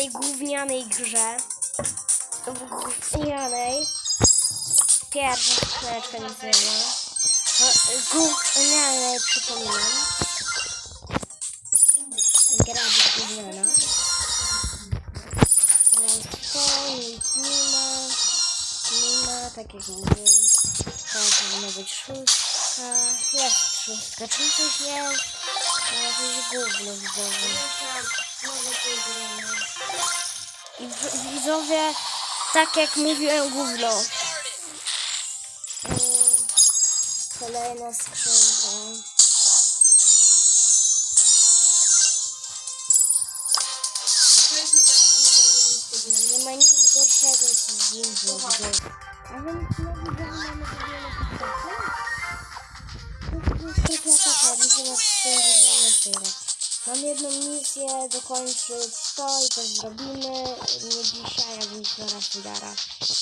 tej gównianej grze. W gównianej. Pierwsza skrzyneczka nic nie ma. Gównianej przypominam. Gra gówniana. Teraz to nic nie ma. Nie ma, tak jak mówię. To powinna być szóstka. Jest szóstka. Czy coś jest? Jakieś gówno w- widzowie, tak jak mówiłem, gówno. Mm, Kolejna skrzynka. Nie ma nic gorszego niż widzowie. A więc no mamy zrobione postacie. To jest taka, musimy z tym grać. Mam jedną misję dokończyć to i to zrobimy. Nie dzisiaj, a więc zaraz udara.